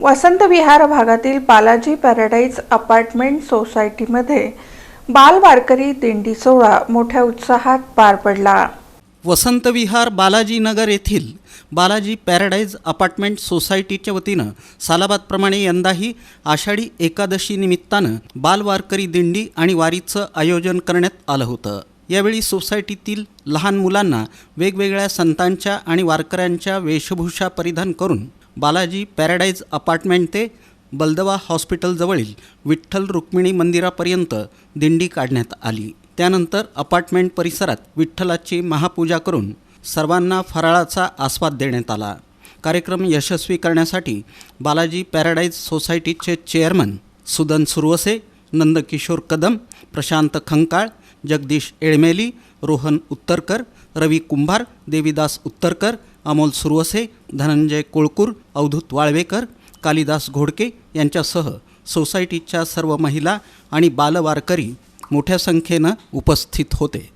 वसंत विहार भागातील Balaji paradise apartment सोसायटीमध्ये बाल वारकरी दिंडी सोहळा मोठ्या उत्साहात पार पडला. वसंत विहार बालाजीनगर येथील बालाजी पॅराडाईज अपार्टमेंट सोसायटीच्या वतीनं सालाबादप्रमाणे यंदाही आषाढी एकादशी निमित्तानं बालवारकरी दिंडी आणि वारीचं आयोजन करण्यात आलं होतं. यावेळी सोसायटीतील लहान मुलांना वेगवेगळ्या संतांच्या आणि वारकऱ्यांच्या वेशभूषा परिधान करून बालाजी पॅराडाईज अपार्टमेंट ते बलदवा हॉस्पिटलजवळील विठ्ठल रुक्मिणी मंदिरापर्यंत दिंडी काढण्यात आली. त्यानंतर अपार्टमेंट परिसरात विठ्ठलाची महापूजा करून सर्वांना फराळाचा आस्वाद देण्यात आला. कार्यक्रम यशस्वी करण्यासाठी बालाजी पॅराडाईज सोसायटीचे चेअरमन सुदन सुरवसे नंदकिशोर कदम प्रशांत खंकाळ जगदीश एळमेली रोहन उत्तरकर रवी कुंभार देवीदास उत्तरकर अमोल सुरवसे धनंजय कोळकूर अवधूत वाळवेकर कालिदास घोडके यांच्यासह सोसायटीच्या सर्व महिला आणि बालवारकरी मोठ्या संख्येनं उपस्थित होते.